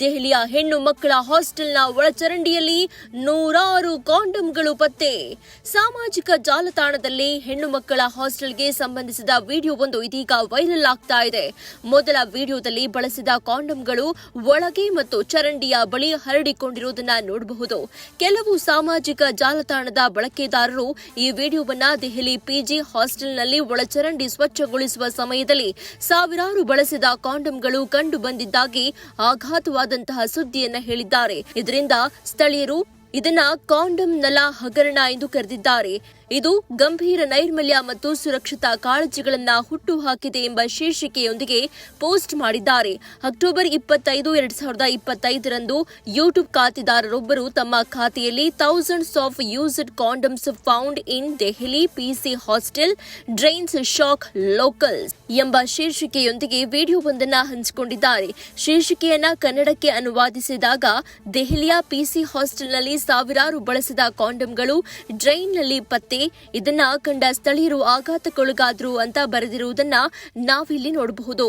ದೆಹಲಿಯ ಹೆಣ್ಣು ಮಕ್ಕಳ ಹಾಸ್ಟೆಲ್ನ ಒಳಚರಂಡಿಯಲ್ಲಿ ನೂರಾರು ಕಾಂಡಮ್ಗಳು ಪತ್ತೆ. ಸಾಮಾಜಿಕ ಜಾಲತಾಣದಲ್ಲಿ ಹೆಣ್ಣು ಮಕ್ಕಳ ಹಾಸ್ಟೆಲ್ಗೆ ಸಂಬಂಧಿಸಿದ ವಿಡಿಯೋವೊಂದು ಇದೀಗ ವೈರಲ್ ಆಗ್ತಾ ಇದೆ. ಮೊದಲ ವಿಡಿಯೋದಲ್ಲಿ ಬಳಸಿದ ಕಾಂಡಮ್ಗಳು ಒಳಗೆ ಮತ್ತು ಚರಂಡಿಯ ಬಳಿ ಹರಡಿಕೊಂಡಿರುವುದನ್ನ ನೋಡಬಹುದು. ಕೆಲವು ಸಾಮಾಜಿಕ ಜಾಲತಾಣದ ಬಳಕೆದಾರರು ಈ ವಿಡಿಯೋವನ್ನ ದೆಹಲಿ ಪಿಜಿ ಹಾಸ್ಟೆಲ್ನಲ್ಲಿ ಒಳಚರಂಡಿ ಸ್ವಚ್ಛಗೊಳಿಸುವ ಸಮಯದಲ್ಲಿ ಸಾವಿರಾರು ಬಳಸಿದ ಕಾಂಡಮ್ಗಳು ಕಂಡು ಬಂದಿದ್ದಾಗಿ ಆಘಾತವಾದಂತಹ ಸುದ್ದಿಯನ್ನ ಹೇಳಿದ್ದಾರೆ. ಇದರಿಂದ ಸ್ಥಳೀಯರು ಇದನ್ನ ಕಾಂಡಮ್ ನಲ ಹಗರಣ ಎಂದು ಕರೆದಿದ್ದಾರೆ. ಇದು ಗಂಭೀರ ನೈರ್ಮಲ್ಯ ಮತ್ತು ಸುರಕ್ಷತಾ ಕಾಳಜಿಗಳನ್ನ ಹುಟ್ಟುಹಾಕಿದೆ ಎಂಬ ಶೀರ್ಷಿಕೆಯೊಂದಿಗೆ ಪೋಸ್ಟ್ ಮಾಡಿದ್ದಾರೆ. ಅಕ್ಟೋಬರ್ ಇಪ್ಪತ್ತೈದು, ಎರಡ್ ಸಾವಿರದ ಇಪ್ಪತ್ತೈದರಂದು ಯೂಟ್ಯೂಬ್ ಖಾತೆದಾರರೊಬ್ಬರು ತಮ್ಮ ಖಾತೆಯಲ್ಲಿ thousands of used condoms found in Delhi PC hostel drains shock locals ಎಂಬ ಶೀರ್ಷಿಕೆಯೊಂದಿಗೆ ವಿಡಿಯೋವೊಂದನ್ನು ಹಂಚಿಕೊಂಡಿದ್ದಾರೆ. ಶೀರ್ಷಿಕೆಯನ್ನ ಕನ್ನಡಕ್ಕೆ ಅನುವಾದಿಸಿದಾಗ ದೆಹಲಿಯ ಪಿಸಿ ಹಾಸ್ಟೆಲ್ನಲ್ಲಿ ಸಾವಿರಾರು ಬಳಸಿದ ಕಾಂಡಮ್ಗಳು ಡ್ರೈನ್ನಲ್ಲಿ ಪತ್ತೆ. ಇದನ್ನ ಕಂಡ ಸ್ಥಳೀಯರು ಆಘಾತಕ್ಕೊಳಗಾದ್ರು ಅಂತ ಬರೆದಿರುವುದನ್ನ ನಾವಿಲ್ಲಿ ನೋಡಬಹುದು.